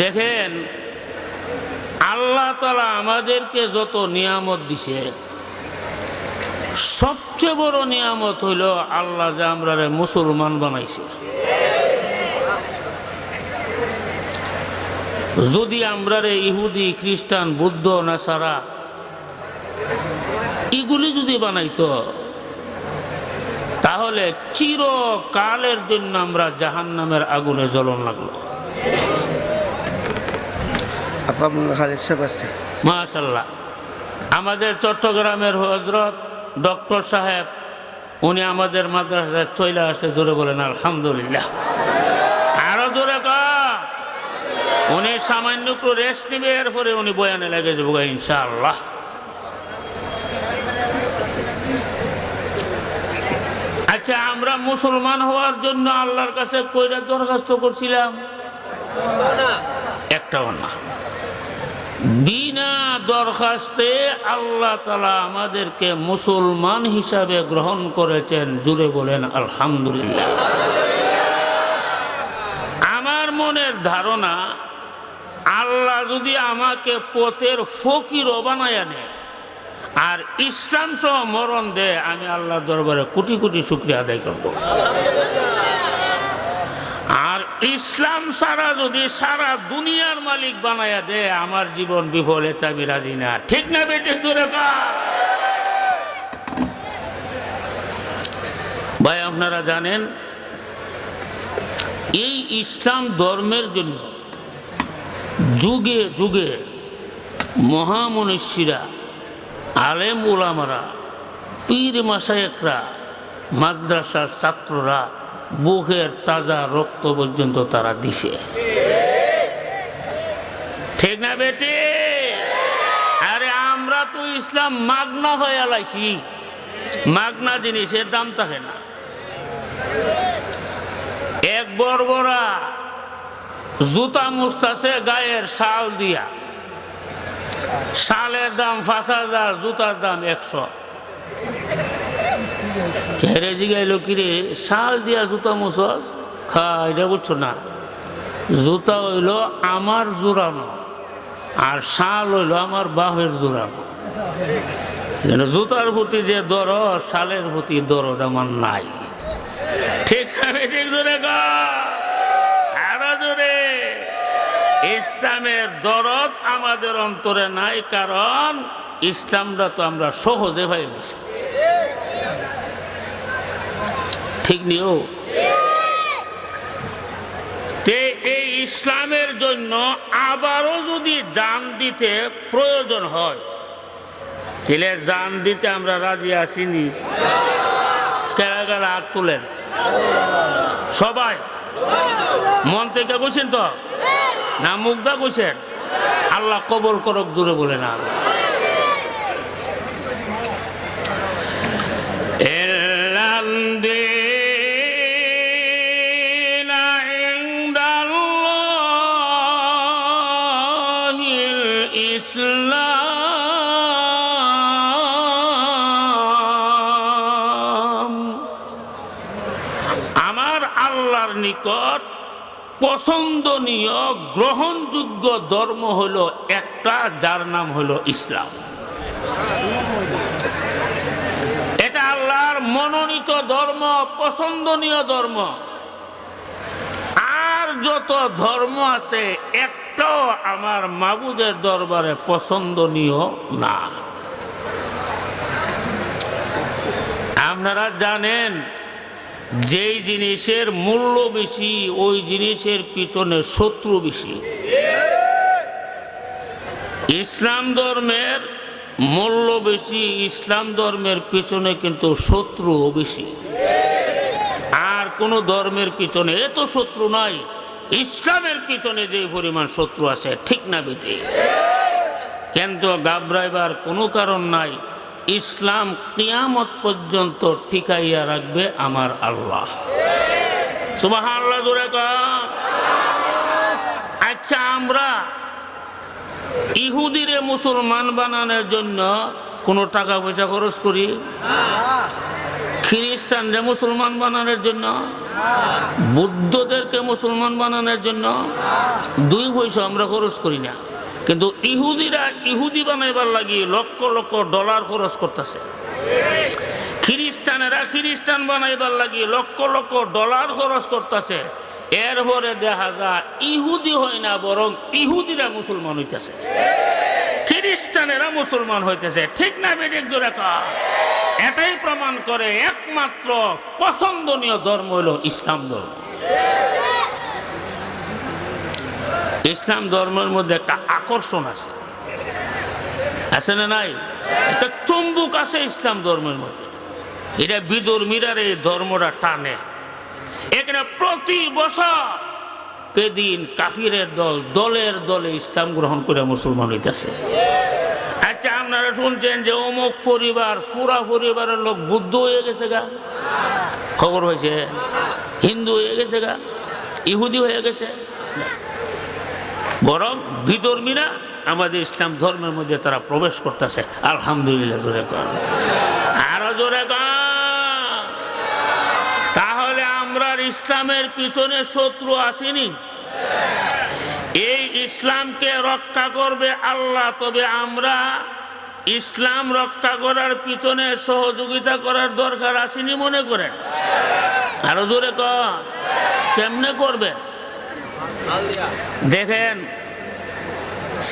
দেখেন, আল্লাহ তালা আমাদেরকে যত নিয়ামত দিছে, সবচেয়ে বড় নিয়ামত হইল আল্লাহ যে আমরা মুসলমান বানাইছে। যদি আমরা রে ইহুদি, খ্রিস্টান, বুদ্ধ, নাসারা, এগুলি যদি বানাইত, তাহলে চিরকালের জন্য আমরা জাহান নামের আগুনে জ্বলন লাগল আপা মনে খালি সব আছে মাশাল্লাহ। আমাদের চট্টগ্রামের হজরত ডক্টর সাহেব, উনি আমাদের মাদ্রাসায় চলে আসে, জোরে বলেন, আলহামদুলিল্লাহ। আরও জোরে উনি সামান্য একটু রেস্ট নিবে, এরপরে উনি বয়ানে লেগে যাব, ইনশাআল্লাহ। আচ্ছা আমরা মুসলমান হওয়ার জন্য আল্লাহর কাছে কইরা দরখাস্ত করছিলাম। একটাও না। বিনা দরখাস্তে আল্লাহ তালা আমাদেরকে মুসলমান হিসাবে গ্রহণ করেছেন। জুড়ে বলেন, আলহামদুলিল্লাহ। আমার মনের ধারণা, আল্লাহ যদি আমাকে পথের ফকিরও বানায় নেয় আর ইসলাম সহ মরণ দেয়, আমি আল্লাহর দরবারে কোটি কোটি শুক্রিয়া আদায় করব। আর ইসলাম সারা যদি সারা দুনিয়ার মালিক বানায়া দেয়, আমার জীবন বিফল এতে আমি রাজি না। ঠিক না বেটে দূরে ভাই, আপনারা জানেন, এই ইসলাম ধর্মের জন্য যুগে যুগে মহামনীষীরা, আলেম ওলামারা পীর মাসায়েকরা মাদ্রাসার ছাত্ররা বুকের তাজা রক্ত পর্যন্ত তারা দিছে। ঠিক না বেটে? আরে আমরা তো ইসলাম মাগনা হয়ে আলাইছি। মাগনা জিনিসের দাম থাকে না। এক বরবরা জুতা মুস্তাছে গায়ের শাল দিয়া। শালের দাম পাঁচ হাজার, জুতার দাম একশো। চেহারে জিগাইল কিরে শাল দিয়া জুতা মুসস খা এটা বুঝছ না? জুতা হইল আমার জোরানো, আর শাল হইল আমার বাহের জোরানো। জুতার প্রতি যে দরদ, শালের প্রতি দরদ আমার নাই। ঠিক আছে, ঠিক ধরে আরও জোরে। ইসলামের দরদ আমাদের অন্তরে নাই, কারণ ইসলামটা তো আমরা সহজে ভাই নিছি ঠিক নিও। এই ইসলামের জন্য আবারও যদি যান দিতে প্রয়োজন হয়, তাহলে যান দিতে আমরা রাজি আসিনি কেরা তুলেন। সবাই, মন থেকে বসেন তো? না মুগ্ধা বসেন। আল্লাহ কবল করক, জোরে বলে না এলাম নিকট পছন্দনীয় গ্রহণযোগ্য ধর্ম হলো একটা, যার নাম হলো ইসলাম। এটা আল্লাহর মনোনীত ধর্ম, পছন্দনীয় ধর্ম। আর যত ধর্ম আছে, একটাও আমার মাবুদের দরবারে পছন্দনীয় না। আপনারা জানেন যেই জিনিসের মূল্য বেশি, ওই জিনিসের পিছনে শত্রু বেশি। ইসলাম ধর্মের মূল্য বেশি, ইসলাম ধর্মের পিছনে কিন্তু শত্রুও বেশি। আর কোনো ধর্মের পিছনে এত শত্রু নাই, ইসলামের পিছনে যে পরিমাণ শত্রু আছে, ঠিক না বেটে কিন্তু গাবরাইবার কোনো কারণ নাই ইসলাম কিয়ামত পর্যন্ত ঠিকাইয়া রাখবে আমার আল্লাহ। আল্লাহ আচ্ছা আমরা ইহুদিরে মুসলমান বানানোর জন্য কোনো টাকা পয়সা খরচ করি? খ্রিস্টানরা মুসলমান বানানোর জন্য? বুদ্ধদেরকে মুসলমান বানানোর জন্য? দুই পয়সা আমরা খরচ করি না। কিন্তু ইহুদিরা ইহুদি বানাইবার লাগি লক্ষ লক্ষ ডলার খরচ করতেছে। খ্রিস্টানেরা খ্রিস্টান বানাইবার লাগি লক্ষ লক্ষ ডলার খরচ করতেছে। এরপরে দেখা যায় ইহুদি হয় না, বরং ইহুদিরা মুসলমান হইতেছে। খ্রিস্টানেরা মুসলমান হইতেছে। ঠিক না বেডিক জোরে। এটাই প্রমাণ করে একমাত্র পছন্দনীয় ধর্ম হলো ইসলাম ধর্ম। ইসলাম ধর্মের মধ্যে একটা আকর্ষণ আছে। আছে না নাই? একটা চুম্বুক আছে ইসলাম ধর্মের মধ্যে। এটা বিদুর মিরার এই ধর্মটা টানে। এখানে প্রতি বছর পেদিন কাফিরের দল, দলের দলে ইসলাম গ্রহণ করে মুসলমান হইতেছে। আচ্ছা আপনারা শুনছেন যে অমুক পরিবার, পুরা পরিবারের লোক বুদ্ধ হয়ে গেছে গা। খবর হয়েছে, হিন্দু হয়ে গেছে গা, ইহুদি হয়ে গেছে। বরং বিধর্মীরা আমাদের ইসলাম ধর্মের মধ্যে তারা প্রবেশ করতেছে। আলহামদুলিল্লাহ, জোরে কর আরও জোরে তাহলে আমরা ইসলামের পিছনে শত্রু আসেনি। এই ইসলামকে রক্ষা করবে আল্লাহ, তবে আমরা ইসলাম রক্ষা করার পিছনে সহযোগিতা করার দরকার আসেনি মনে করেন আরও জোরে কেমনে করবে দেখেন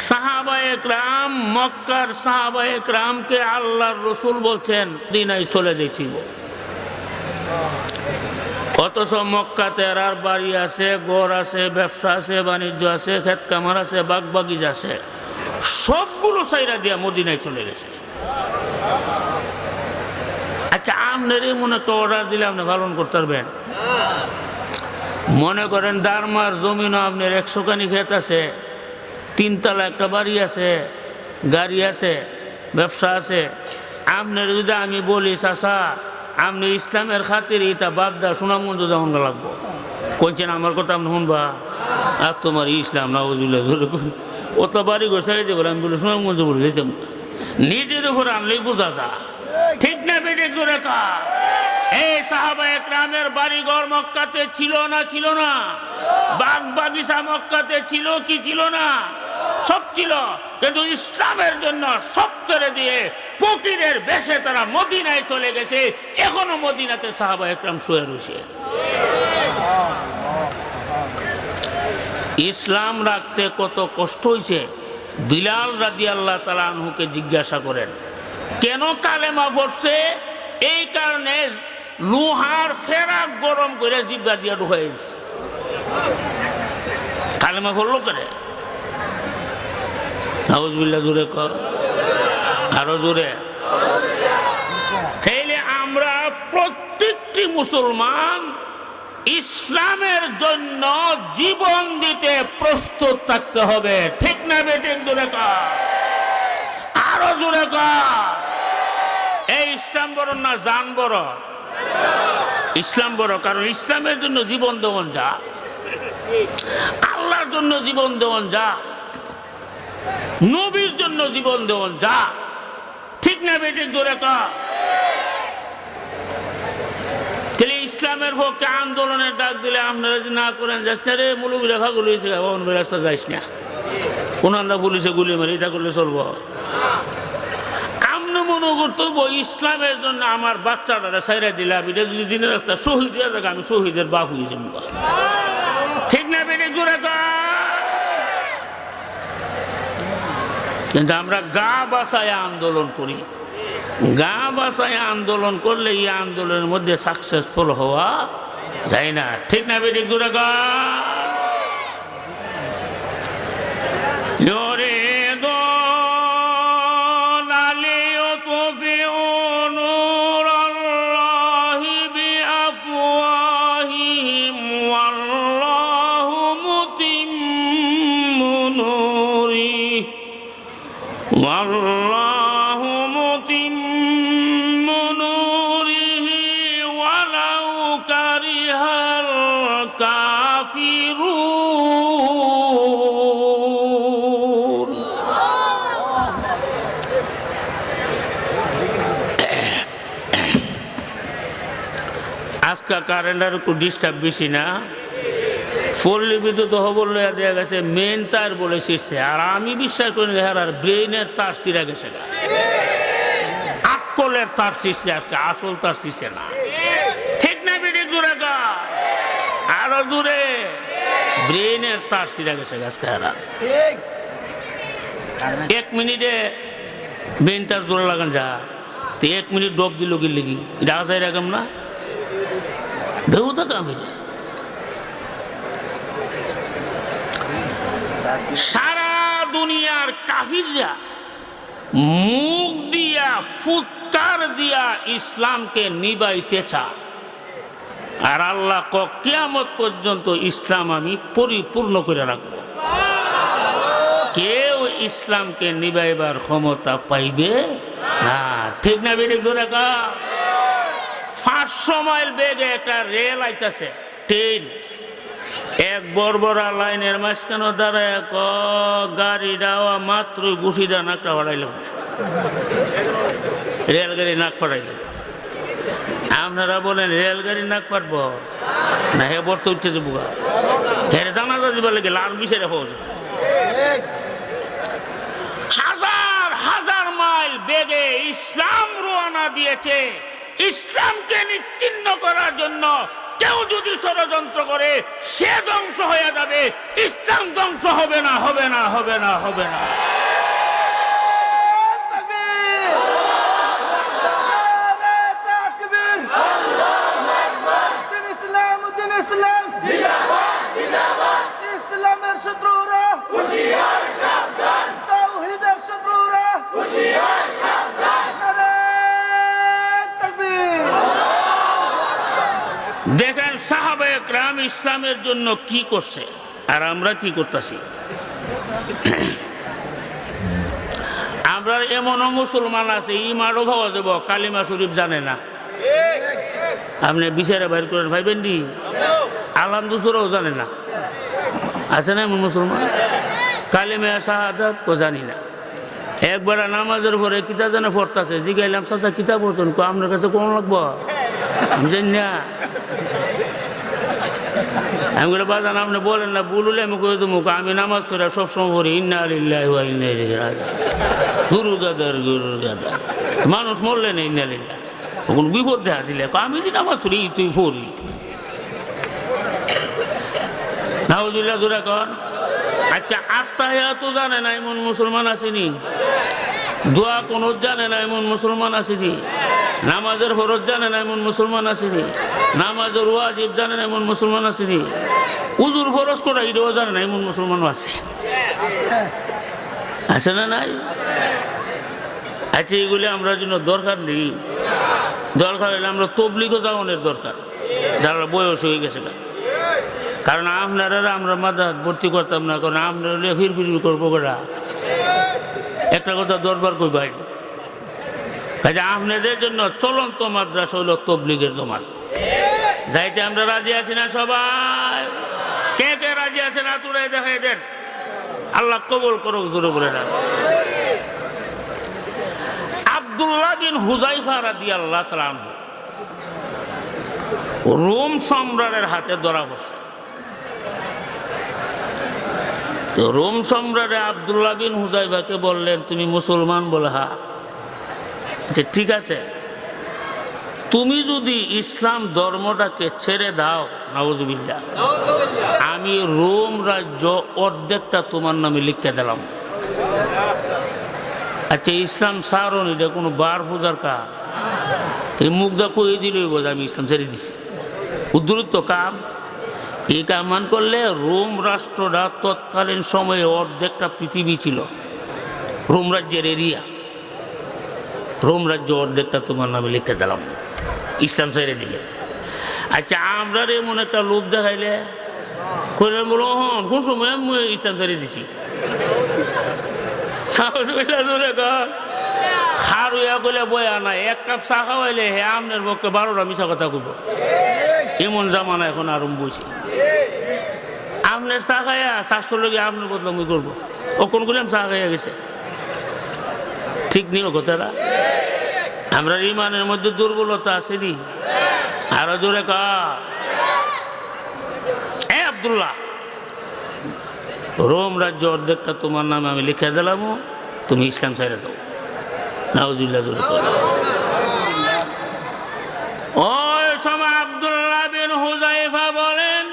সাহাবায়ক রাম মক্কার সাহাবায়ক রামকে আল্লাহর রসুল বলছেন দিনাই চলে যেতিব অথচ মক্কাতে আর বাড়ি আছে গড় আছে, ব্যবসা আছে, বাণিজ্য আছে ক্ষেত কামার আছে বাগ বাগিচ আছে। সবগুলো সাইরা দিয়া মদিনায় চলে গেছে। আচ্ছা আপনারই মনে একটা অর্ডার দিলে আপনি পালন করতে পারবেন। মনে করেন দারমার জমিনও আপনার একশো খানি ক্ষেত আছে, তিনতলা একটা বাড়ি আছে, গাড়ি আছে, ব্যবসা আছে। আপনার যদি আমি বলি চাষা আপনি ইসলামের খাতির এটা বাদ দা সুনামগঞ্জ যেমন লাগবো। কইছেন, আমার কথা আপনি শুনবা? আর তোমার ইসলাম না ধরে ও তো বাড়ি ঘর ছেড়ে দেবো, আমি বলি সুনামগঞ্জ বলে যেতাম নিজের উপর আনলেই বোঝা যা ঠিক না, বেটে, জোরে কা এই সাহাবা একরামের বাড়ি ঘর মক্কাতে ছিল না ছিল না? বাগ বাগিচা মক্কাতে ছিল কি ছিল না? সব ছিল। কিন্তু ইসলামের জন্য সব ছেড়ে দিয়ে ফকিরের বেশে তারা মদিনায় চলে গেছে। এখনও মদিনাতে সাহাবা একরাম শুয়ে রয়েছে। ইসলাম রাখতে কত কষ্ট হয়েছে। বিলাল রাদি আল্লাহ তালা আনহুকে জিজ্ঞাসা করেন, কেন কালেমা পড়ছে? এই কারণে লোহার ফেরাক গরম করে জিব্বা দিয়া ঢুকাই কালেমা পড়ল করে জোরে কর। আরও জোরে। তাইলে আমরা প্রত্যেকটি মুসলমান ইসলামের জন্য জীবন দিতে প্রস্তুত থাকতে হবে। ঠিক না বেটিক জোরে কর। আরও জোরে কর। এই ইসলাম বড় না জান বড়? ইসলাম বড়, কারণ ইসলামের জন্য জীবন দেওয়ান যা। আল্লাহর জন্য জীবন দেওয়ান যা। নবীর জন্য জীবন দেওয়ান যা। ঠিক না বেটিক জোরে তাহলে ইসলামের পক্ষে আন্দোলনের ডাক দিলে আপনারা যদি না করেন, যাস রে ভবন রাস্তা যাইস না। কোন আন্দা পুলিশে গুলি মারি, এটা করলে চলবো। করতে ইসলামের জন্য আমার বাচ্চাটা সাইরা দিলাম এটা যদি দিনের রাস্তা শহীদ হয়ে থাকে আমি শহীদের বাপ হয়েছি ঠিক না বেড়ে, জোরে কিন্তু আমরা গা বাসায় আন্দোলন করি। গা বাসায় আন্দোলন করলে এই আন্দোলনের মধ্যে সাকসেসফুল হওয়া যায় না। ঠিক না বেড়ে, জোরে গা الكافرون আজকা কারেন্টের একটু ডিস্টার্ব বেশি না পল্লী বিদ্যুৎ হবল লইয়া দেওয়া গেছে মেন তার বলে শিরছে আর আমি বিশ্বাস করি না আর ব্রেইনের তার সিরা গেছে গা আকলের তার শিরছে আসছে আসল তার শিরছে না ঠিক না বেটে জোরে গা আরো দূরে ব্রেইনের তার সিরা গেছে গাছ খায়রা এক মিনিটে ব্রেইন তার জোরে লাগান যা। তো এক মিনিট ডব দিল কি লিগি। এটা আসাই রাখাম না? ভেউ থাকাম এটা। সারা দুনিয়ার কাফিররা মুখ দিয়া ফুৎকার দিয়া ইসলামকে নিবাইতে চায়। আর আল্লাহ কিয়ামত পর্যন্ত ইসলাম আমি পরিপূর্ণ করে রাখব। কেউ ইসলামকে নিবাইবার ক্ষমতা পাইবে না। ঠিক না বেড়ে ধরে কা? পাঁচশো মাইল বেগে একটা রেল আইতাছে। ট্রেন। এক বড়বড়া লাইনের মাঝখানে দাঁড়ায় ক, গাড়ি ডাওয়া মাত্র ঘুষি দেন একটা হড়াইল রেলগাড়ি নাক ফাড়াইল আপনারা বলেন, রেলগাড়ি নাক পাটবো না, হে বর্ত উঠতেছে বুকা হের জানাজা দিবার লাগে লাল বিষয় রেখা হাজার হাজার মাইল বেগে ইসলাম রোয়ানা দিয়েছে। ইসলামকে নিশ্চিন্ন করার জন্য কেউ যদি ষড়যন্ত্র করে, সে ধ্বংস হয়ে যাবে। ইসলাম ধ্বংস হবে না হবে না হবে না হবে না দিন ইসলাম দিন ইসলাম ইসলামের শত্রুরা তাওহীদের শত্রুরা নারে তাকবীর দেখেন সাহাবায়ক রাম ইসলামের জন্য কি করছে? আর আমরা কি করতেছি? আমরা এমনও মুসলমান আছে ইমারও ভাবা যাব, কালিমা শরীফ জানে না। আপনি বিচারে বাইর করেন, ভাইবেন দি? আলাম দুসরাও জানে না। আছে না এমন মুসলমান? কালিমা শাহাদাত কো জানি না। একবার নামাজের পরে কিতা জানে পড়তাছে, জিগাইলাম, চাচা কিতা পড়ছেন কো? আপনার কাছে কোন লাগবো? আমি জানি না। আমি বলে বাজান আপনি বলেন না বললে আমি কই দেবো? আমি নামাজ পড়ে সবসময় পড়ি ইন্না আলিল্লাহ গুরু গাদার গুরু গাদা মানুষ মরলে না, ইন্না আলিল্লাহ তখন বিপদ দেখা দিলে আমি যে নামাজ পড়ি, তুই পড়ি। নাউজুল্লাহ জোরা কর। আচ্ছা আত্মাহিয়া তো জানে না, এমন মুসলমান আসেনি? দোয়া কোন জানে না এমন মুসলমান আসেনি নামাজের ফরজ জানে না এমন মুসলমান আসেনি নামাজের ওয়াজিব জানে না এমন মুসলমান আসেনি উজুর ফরজ করা এটাও জানে না এমন মুসলমানও আছে। আছে না নাই? আচ্ছা এগুলি আমরা জন্য দরকার নেই। দরকার হলে আমরা তবলিগও যাওয়ানোর দরকার। যারা বয়স হয়ে গেছে গা। কারণ আপনারা আমরা মাদা ভর্তি করতাম না, কারণ আপনারা হলে ফির ফির করব করা একটা কথা দরবার কই ভাই? কাজে আপনাদের জন্য চলন্ত মাদ্রাসা হইল তবলিগের জমাত। যাইতে আমরা রাজি আছি না সবাই? কে কে রাজি আছে আছেন আতুরাই দেখাই দেন। আল্লাহ কবল করুক জোরে বলে না। আব্দুল্লাহ বিন হুজাইফা রাদি আল্লাহ তালাম রোম সম্রাটের হাতে ধরা তো রোম সম্রাটে আবদুল্লাহ বিন হুজাইফাকে বললেন, তুমি মুসলমান বলে হা। আচ্ছা ঠিক আছে। তুমি যদি ইসলাম ধর্মটাকে ছেড়ে দাও নওয়াজবিল্লা আমি রোম রাজ্য অর্ধেকটা তোমার নামে লিখে দিলাম। আচ্ছা ইসলাম সারণ এটা কোনো বার পূজার কা এই মুগ্ধা কয়ে দিলই বোঝা, আমি ইসলাম ছেড়ে দিছি। উদ্ধৃত কাম। কাম মান করলে রোম রাষ্ট্রটা তৎকালীন সময়ে অর্ধেকটা পৃথিবী ছিল। রোম রাজ্যের এরিয়া। রোম রাজ্য অর্ধেকটা তোমার নামে লিখে দিলাম। ইসলাম ছেড়ে দিলে। আচ্ছা আমরা এমন একটা লোভ দেখাইলে বলো, হন, কোন সময় ইসলাম ছেড়ে দিছি? খার হইয়া কইলে বয়া নাই, এক কাপ চা খাওয়াইলে হে আমনের পক্ষে বারোটা মিশা কথা কইব। এমন জামানা এখন আরম্ভ হয়েছে আপনার চা খাইয়া স্বাস্থ্য লোক আপনার বদলা মুই করব। ও কোন করলাম চা খাইয়া গেছে। ঠিক নিও কথাটা। আমরা ইমানের মধ্যে দুর্বলতা আছে নি? আরও জোরে কা। আব্দুল্লাহ, রোম রাজ্য অর্ধেকটা তোমার নামে আমি লিখে দিলাম, তুমি ইসলাম ছেড়ে দাও। হুজাইফা বলেন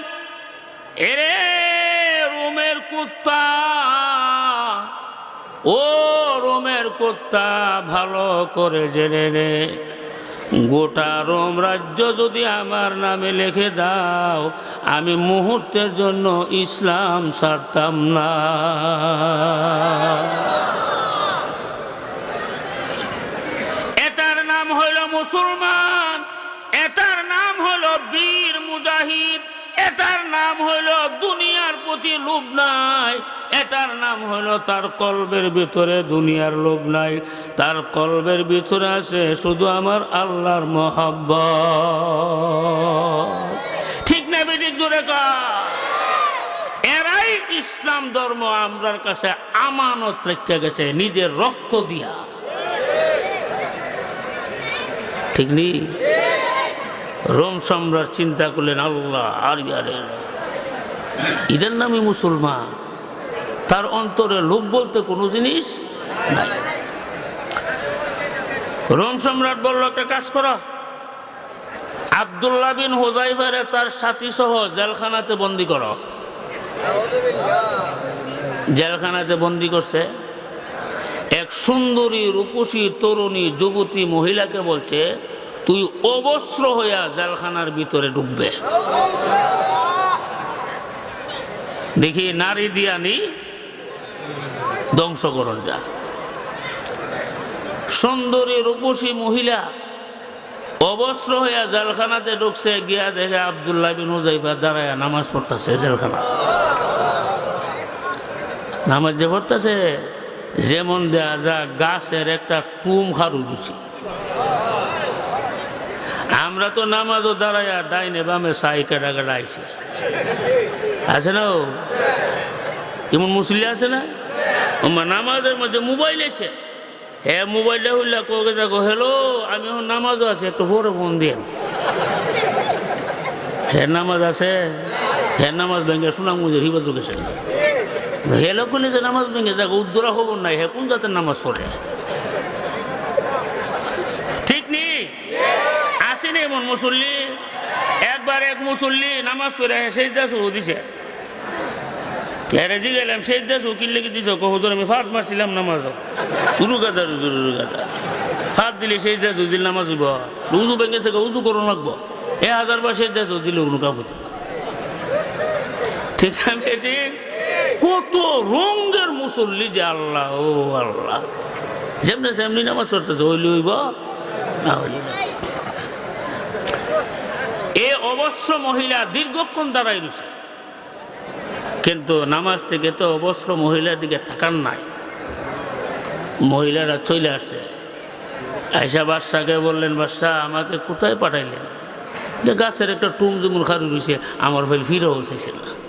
রোমের কুত্তা, ও কুত্তা, ভালো করে জেনে নে। গোটা রোম রাজ্য যদি আমার নামে লিখে দাও, আমি মুহূর্তের জন্য ইসলাম ছাড়তাম না এটার নাম হইল মুসলমান। এটার নাম হইল বীর মুজাহিদ। এটার নাম হইল দুনিয়ার প্রতি লোভ নাই। এটার নাম হইল তার কলবের ভিতরে দুনিয়ার লোভ নাই। তার কলবের ভিতরে আছে শুধু আমার আল্লাহর মহাব্ব ঠিক না বেদিক জোরে এরাই ইসলাম ধর্ম আমরার কাছে আমানত রেখে গেছে, নিজের রক্ত দিয়া। ঠিক নেই? রোম সম্রাট চিন্তা করলেন, আল্লাহ, আর আরে এদের নামই মুসলমান। তার অন্তরে লোভ বলতে কোনো জিনিস নাই। রোম সম্রাট বলল, একটা কাজ করো। আবদুল্লাহ বিন হোজাইফারে তার সাথী সহ জেলখানাতে বন্দি করো। জেলখানাতে বন্দি করছে। এক সুন্দরী রূপসী তরুণী যুবতী মহিলাকে বলছে, তুই অবস্র হইয়া জেলখানার ভিতরে ঢুকবে। দেখি, নারী দিয়ানি ধ্বংসকরণ যা। সুন্দরী রূপসী মহিলা অবস্র হইয়া জেলখানাতে ঢুকছে, গিয়া দেখে আবদুল্লাহ বিন হুজাইফা দাঁড়ায় নামাজ পড়তেছে জেলখানা নামাজ যে পড়তেছে যেমন দেয়া যা গাছের একটা টুম খারু রুচি আমরা তো নামাজও দাঁড়াইয়া ডাইনে বামে সাই কেটা কেটা আইসে আছে না ও? কেমন মুসলি আছে না? ওমা নামাজের মধ্যে মোবাইল এসে হ্যাঁ মোবাইলটা হইলে কোকে দেখো, হ্যালো, আমি এখন নামাজও আছে, একটু পরে ফোন দিয়ে হ্যাঁ নামাজ আছে। হ্যাঁ নামাজ ভেঙে সুনাম মুজের হিবাজু গেছে হেলো কোনে যে নামাজ ভেঙে দেখো উদ্দরা খবর নাই হ্যাঁ কোন জাতের নামাজ পড়ে? ঠিক নেই আসেনি এমন মুসল্লি। একবার এক মুসল্লি নামাজ পড়ে শেষ দাস দিছে। এরে জি গেলাম শেষ দাস কিনলে কি দিছ? হুজুর আমি ফাত মারছিলাম নামাজ গুরু গাদা গুরু গাদা। ফাত দিলে শেষ দাস দিল নামাজ হইব। উজু ভেঙেছে উজু করো লাগবো। এ হাজার বার শেষ দাস দিলে কোনো কাম ঠিক আছে ঠিক? কত রঙের মুসল্লি যে আল্লাহ, ও আল্লাহ। যেমনি সেমনি নামাজ পড়তেছে, হইলে হইব। এ অবশ্য মহিলা দীর্ঘক্ষণ দাঁড়াই রয়েছে। কিন্তু নামাজ থেকে তো অবশ্য মহিলার দিকে থাকার নাই। মহিলারা চলে আসছে আয়সা বাদশাকে বললেন বাদশাহ আমাকে কোথায় পাঠাইলেন? যে গাছের একটা টুম যেমন খারু রয়েছে, আমার ফেল ফিরেও চাইছে না।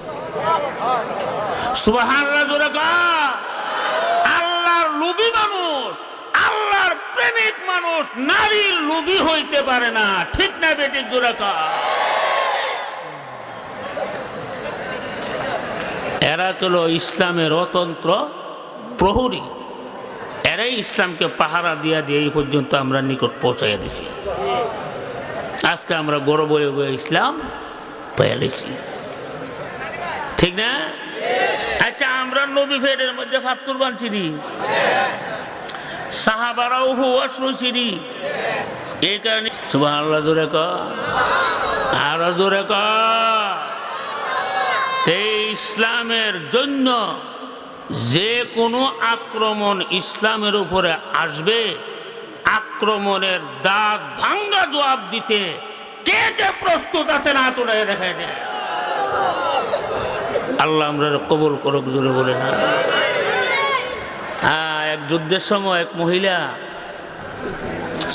মানুষ, আল্লাহর প্রেমিক মানুষ, নারীর হইতে পারে না। ঠিক না এরা চলো ইসলামের অতন্ত্র প্রহরী। এরাই ইসলামকে পাহারা দিয়া দিয়ে এই পর্যন্ত আমরা নিকট পৌঁছাইয়া দিছি। আজকে আমরা গর্ব ইসলাম পেয়েছি ঠিক না? নবী মধ্যে সাহাবারাও এই কারণে সুবাহ জোরে ক। জোরে ক। ইসলামের জন্য যে কোনো আক্রমণ ইসলামের উপরে আসবে, আক্রমণের দাগ ভাঙ্গা জবাব দিতে কে কে প্রস্তুত আছে না তোরা দেখা যায় আল্লাহ আমরা কবল করক জোরে বলে না। হ্যাঁ এক যুদ্ধের সময় এক মহিলা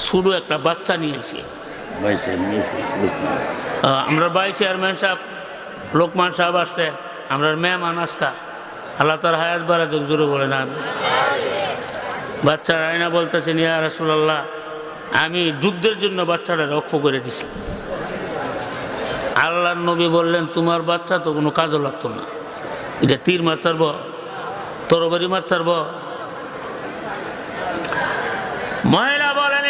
শুরু একটা বাচ্চা নিয়েছে। আমরা বাই চেয়ারম্যান সাহেব লোকমান সাহেব আসছে আমরা মেহমান আজকা। আল্লাহ তার হায়াত বাড়া যোগ জোরে বলে না বাচ্চারা আয়না বলতেছেন ইয়া রাসুলাল্লাহ আমি যুদ্ধের জন্য বাচ্চাটা রক্ষ করে দিছি। আল্লাহ নবী বললেন, তোমার বাচ্চা তো কোনো কাজও লাগতো না। এটা তীর মারতার ব তরবারি মারতার ব মহিলা বলেন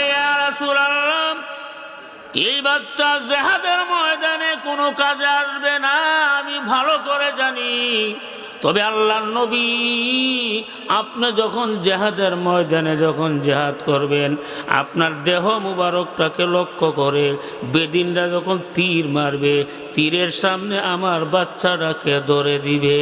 এই বাচ্চা জেহাদের ময়দানে কোনো কাজে আসবে না, আমি ভালো করে জানি। তবে আল্লাহ নবী, আপনি যখন জেহাদের ময়দানে যখন জেহাদ করবেন, আপনার দেহ মুবারকটাকে লক্ষ্য করে বেদিনরা যখন তীর মারবে, তীরের সামনে আমার বাচ্চাটাকে ধরে দিবে।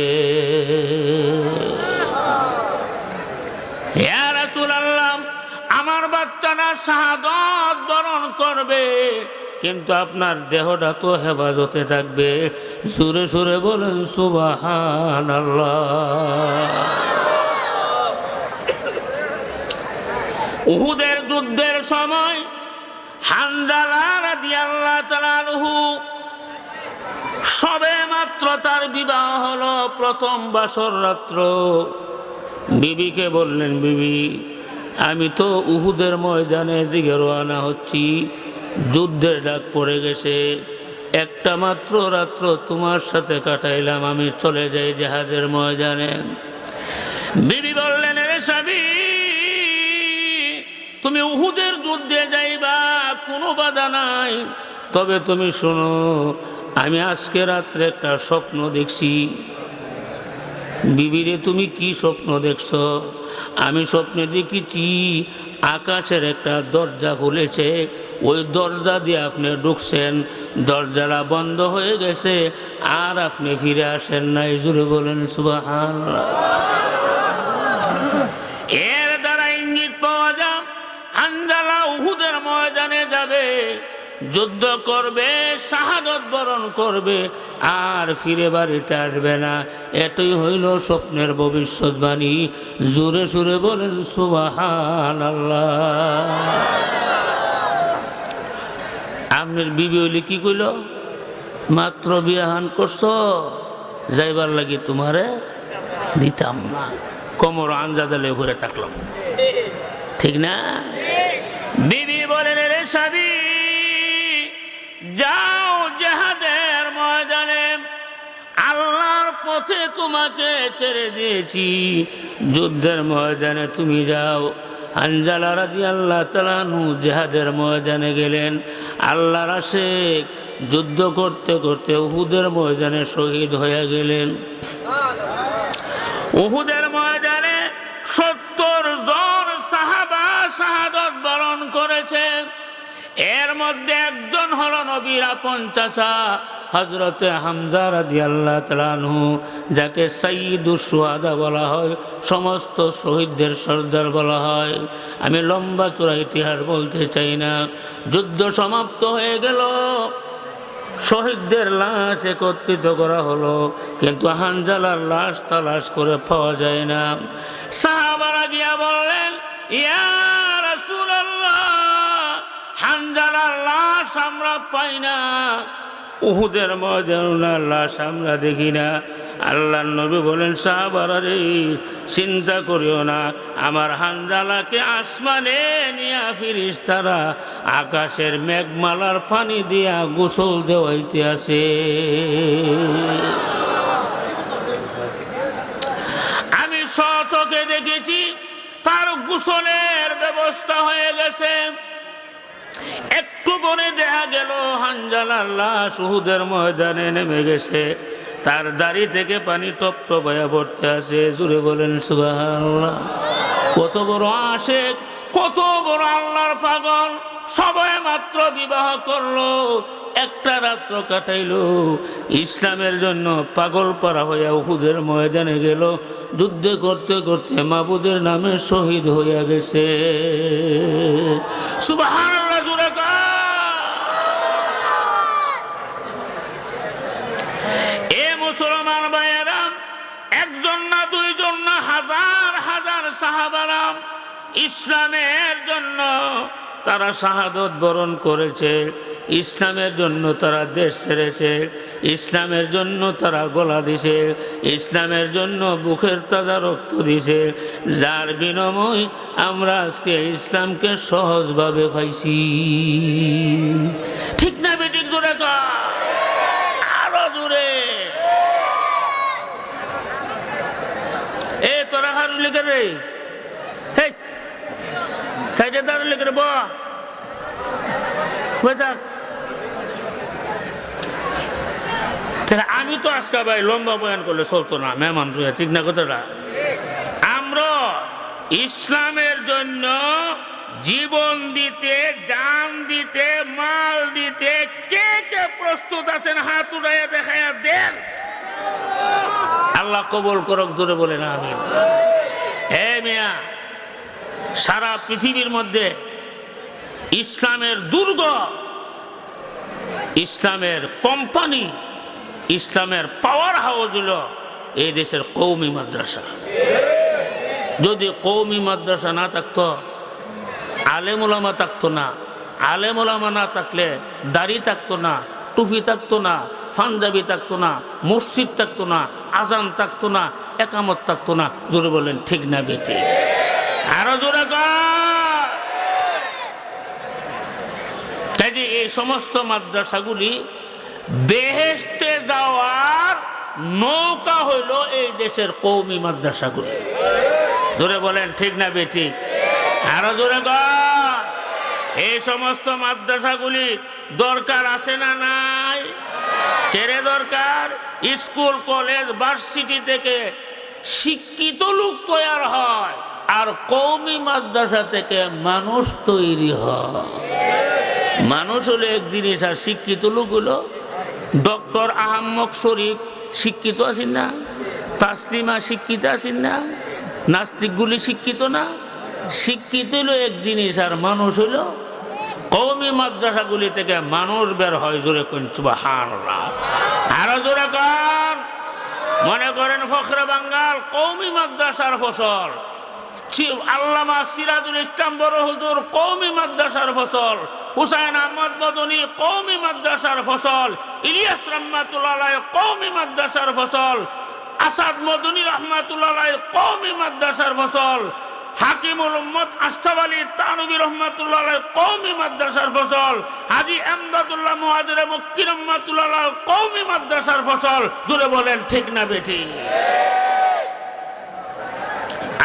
আমার বাচ্চাটা শাহাদত বরণ করবে। কিন্তু আপনার দেহটা তো হেফাজতে থাকবে। সুরে সুরে বলেন সুবাহান উহুদের যুদ্ধের সময় হানজালা রাদিয়াল্লাহু তাআলা আনহু সবে মাত্র তার বিবাহ হলো প্রথম বাসর রাত্র। বিবিকে বললেন, বিবি, আমি তো উহুদের ময়দানের দিকে রওনা হচ্ছি। যুদ্ধের ডাক পড়ে গেছে। একটা মাত্র রাত্র তোমার সাথে কাটাইলাম, আমি চলে যাই জাহাজের ময়দানে। বিবি বললেন রে সাবি তুমি উহুদের যুদ্ধে যাইবা, কোনো বাধা নাই। তবে তুমি শোনো, আমি আজকে রাত্রে একটা স্বপ্ন দেখছি। বিবিরে তুমি কি স্বপ্ন দেখছ? আমি স্বপ্নে দেখেছি, আকাশের একটা দরজা খুলেছে। ওই দরজা দিয়ে আপনি ঢুকছেন, দরজাটা বন্ধ হয়ে গেছে, আর আপনি ফিরে আসেন নাই। জুড়ে বলেন সুবাহ এর দ্বারা ইঙ্গিত পাওয়া যায়, হানজালা উহুদের ময়দানে যাবে, যুদ্ধ করবে, শাহাদত বরণ করবে, আর ফিরে বাড়িতে আসবে না। এতই হইল স্বপ্নের ভবিষ্যৎবাণী। জোরে সুরে বলেন সুবাহান আপনার বিবি হইলে কি কইল? মাত্র বিয়াহান করছ, যাইবার লাগি তোমারে দিতাম না। কোমর আঞ্জাদালে ঘুরে থাকলাম। ঠিক না? বিবি বলেন রে সাবি, যাও জেহাদের ময়দানে। আল্লাহর পথে তোমাকে ছেড়ে দিয়েছি। যুদ্ধের ময়দানে তুমি যাও আঞ্জালা রাদি আল্লাহ তালানু জেহাদের ময়দানে গেলেন। আল্লাহর রাশে যুদ্ধ করতে করতে উহুদের ময়দানে শহীদ হয়ে গেলেন। উহুদের ময়দানে সত্তর জন সাহাবা শাহাদত বরণ করেছে। এর মধ্যে একজন হল নবীর আপন চাচা হজরতে হামজা আল্লাহ তালানহু যাকে সাইদুর সুয়াদা বলা হয়, সমস্ত শহীদদের সর্দার বলা হয়। আমি লম্বা চূড়া ইতিহাস বলতে চাই না, যুদ্ধ সমাপ্ত হয়ে গেল। শহীদদের লাশ একত্রিত করা হলো, কিন্তু হানজালার লাশ তালাশ করে পাওয়া যায় না। সাহাবারা গিয়া বললেন, ইয়া রাসূলুল্লাহ হানজালার লাশ আমরা পাই না। উহুদের ময়দানার লাশ আমরা দেখি না। আল্লাহ নবী বলেন সাহাবারা চিন্তা করিও না। আমার হানজালাকে আসমানে নিয়া ফিরিস তারা আকাশের মেঘমালার পানি দিয়া গোসল দেওয়াইতে আছে আমি সচকে দেখেছি, তার গোসলের ব্যবস্থা হয়ে গেছে। একটু পরে দেখা গেল হানজালার লাশ উহুদের ময়দানে নেমে গেছে। তার দাড়ি থেকে পানি টপ টপ হয়ে পড়তে আসে। জুড়ে বলেন সুবাহ কত বড় আসে কত বড় আল্লাহর পাগল। সবাই মাত্র বিবাহ করল, একটা রাত্র কাটাইলো। ইসলামের জন্য পাগল পারা হইয়া উহুদের ময়দানে গেল। যুদ্ধ করতে করতে মাবুদের নামে শহীদ হইয়া গেছে। সুবাহ জুড়ে কর। এ মুসলমান ভাইয়েরা, একজন না দুইজন না হাজার হাজার সাহাবারাম ইসলামের জন্য তারা শাহাদত বরণ করেছে, ইসলামের জন্য তারা দেশ ছেড়েছে, ইসলামের জন্য তারা গলা দিছে, ইসলামের জন্য বুকের তাজা রক্ত দিছে। যার বিনিময় আমরা আজকে ইসলামকে সহজভাবে পাইছি। ঠিক না বেটিক জোরে কর জোরে এ আমি তো আজকে ভাই লম্বা বয়ান করলে চলতো না, মেহমান রুয়া, ঠিক না কথাটা? আমরা ইসলামের জন্য জীবন দিতে, জান দিতে, মাল দিতে কে কে প্রস্তুত আছেন হাত উড়াইয়া দেখাইয়া দেন? আল্লাহ কবল করক, দূরে বলে না আমি হে মিয়া, সারা পৃথিবীর মধ্যে ইসলামের দুর্গ, ইসলামের কোম্পানি ইসলামের পাওয়ার হাউস হলো এই দেশের কৌমি মাদ্রাসা। যদি কৌমি মাদ্রাসা না থাকতো আলেমুলামা থাকতো না আলেমুলামা না থাকলে দাড়ি থাকতো না, টুপি থাকতো না পাঞ্জাবি থাকতো না, মসজিদ থাকতো না, আজান থাকতো না, একামত থাকতো না। জোরে বলেন, ঠিক না বেটি? আরও জোরে। কাজে এই সমস্ত মাদ্রাসাগুলি বেহেস্তে যাওয়ার নৌকা হইল এই দেশের কৌমি মাদ্রাসাগুলি। জোরে বলেন, ঠিক না বেটি? আরও জোরে। এই সমস্ত মাদ্রাসাগুলি দরকার আছে না নাই? কেড়ে দরকার? স্কুল, কলেজ ভার্সিটি থেকে শিক্ষিত লোক তৈরি হয় আর কৌমি মাদ্রাসা থেকে মানুষ তৈরি হয়। মানুষ হলো এক জিনিস আর শিক্ষিত লোক হলো ডক্টর আহম্মক শরীফ। শিক্ষিত আছেন না? তাসলিমা শিক্ষিত আছেন না? নাস্তিকগুলি শিক্ষিত না? শিক্ষিত হলো এক জিনিস আর মানুষ হলো কৌমি মাদ্রাসাগুলি থেকে মানুষ বের হয় জোরে হার আরও জোরে মনে করেন ফখরে বাঙ্গাল কৌমি মাদ্রাসার ফসল। আল্লামা সিরাজুল ইসলাম বড় হুজুর কৌমি মাদ্রাসার ফসল। হুসাইন আহমদ মদনী কৌমি মাদ্রাসার ফসল। ইলিয়াস রহমাতুল্লাহ কৌমি মাদ্রাসার ফসল। আসাদ মদনী রহমাতুল্লাহ কৌমি মাদ্রাসার ফসল। হাকিমুল উম্মদ আশরাফ আলী তানবী রহমাতুল্লাহ কৌমি মাদ্রাসার ফসল, হাজি এমদাদুল্লাহ মুহাজির মক্কি রহমাতুল্লাহ কৌমি মাদ্রাসার ফসল। জুড়ে বলেন, ঠিক না বেটি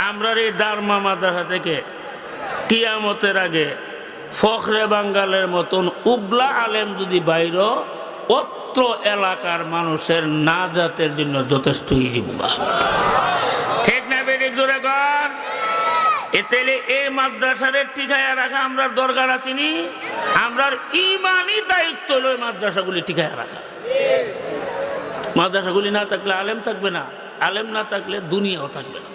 আমরা এই দারমা মাদ্রাসা থেকে কিয়ামতের আগে ফখরে বাঙ্গালের মতন উগলা আলেম যদি বাইর, অত্র এলাকার মানুষের না জাতের জন্য যথেষ্ট ইজিবুগা ঠিক এতেলে এই মাদ্রাসারে টিকায়া রাখা, আমরা দরকার আছিনি, আমরার ইমানই দায়িত্ব হলো মাদ্রাসাগুলি ঠিকায়া রাখা। মাদ্রাসাগুলি না থাকলে আলেম থাকবে না, আলেম না থাকলে দুনিয়াও থাকবে না।